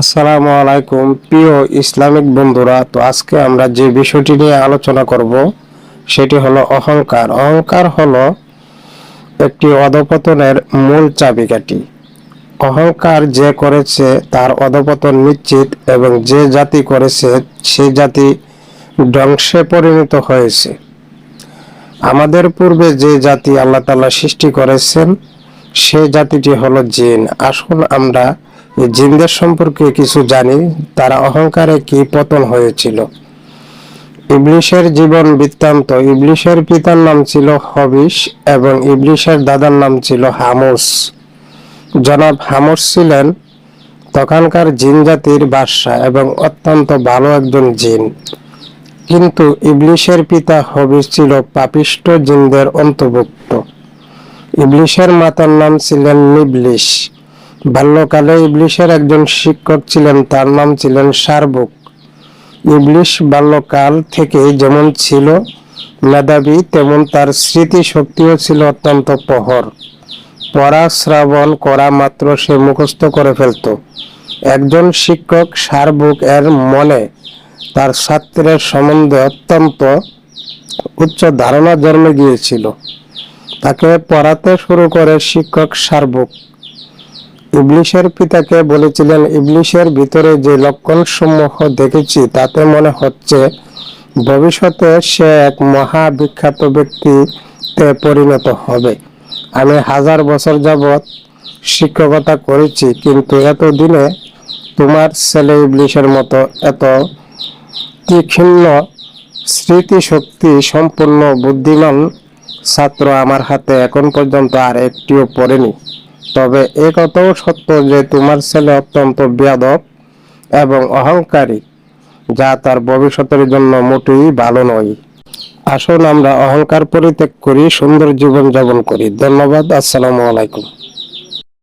আসসালামু আলাইকুম, প্রিয় ইসলামিক বন্ধুরা, তো আজকে আমরা যে বিষয়টি নিয়ে আলোচনা করব, সেটি হলো অহংকার। অহংকার হলো একটি অধপতনের মূল চাবিকাঠি। অহংকার যে করেছে তার অধপতন নিশ্চিত এবং যে জাতি করেছে সে জাতি ধ্বংসে পরিণত হয়েছে। আমাদের পূর্বে যে জাতি আল্লাহ তাআলা সৃষ্টি করেছেন সেই জাতিটি হলো জিন। আসুন আমরা জিনদের সম্পর্কে কিছু জানি, তারা অহংকারে কি পতন হয়েছিল? ইবলিশের জীবন বৃত্তান্ত। ইবলিশের পিতার নাম ছিল হবিস এবং ইবলিশের দাদার নাম ছিল হামুস। জনাব হামুস ছিলেন তখনকার জিন জাতির বাদশাহ এবং অত্যন্ত ভালো একজন জিন। কিন্তু ইবলিশের পিতা হবিস ছিল পাপিষ্ট জিনদের অন্তর্ভুক্ত। ইবলিশের মাতার নাম ছিলেন নিবলিশ। বাল্যকালে ইবলিশের একজন শিক্ষক ছিলেন, তার নাম ছিলেন সার্বক ইবলিশ বাল্যকাল থেকে যেমন ছিল মেধাবী, তেমন তার স্মৃতি শক্তিও ছিল অত্যন্ত প্রহর। পড়া শ্রাবণ করা মাত্র সে মুখস্থ করে ফেলত। একজন শিক্ষক সার্বক এর মনে তার ছাত্রের সম্বন্ধে অত্যন্ত উচ্চ ধারণা জন্মে গিয়েছিল। তাকে পড়াতে শুরু করে শিক্ষক সার্বক ইবলিশের পিতাকে বলেছিলেন, ইবলিশের ভিতরে যে লক্ষণ সমূহ দেখেছি, তাতে মনে হচ্ছে ভবিষ্যতে সে এক মহা বিখ্যাত ব্যক্তিতে পরিণত হবে। আমি হাজার বছর যাবৎ শিক্ষকতা করেছি, কিন্তু এতদিনে তোমার ছেলে ইবলিশের মতো এত তীক্ষ্ণ স্মৃতিশক্তি সম্পূর্ণ বুদ্ধিমান ছাত্র আমার হাতে এখন পর্যন্ত আর একটিও পড়েনি। তবে এ কথাও সত্য যে তোমার ছেলে অত্যন্ত বেয়াদব এবং অহংকারী, যা তার ভবিষ্যতের জন্য মোটেই ভালো নয়। আসুন আমরা অহংকার পরিত্যাগ করি, সুন্দর জীবন যাপন করি। ধন্যবাদ, আসসালামু আলাইকুম।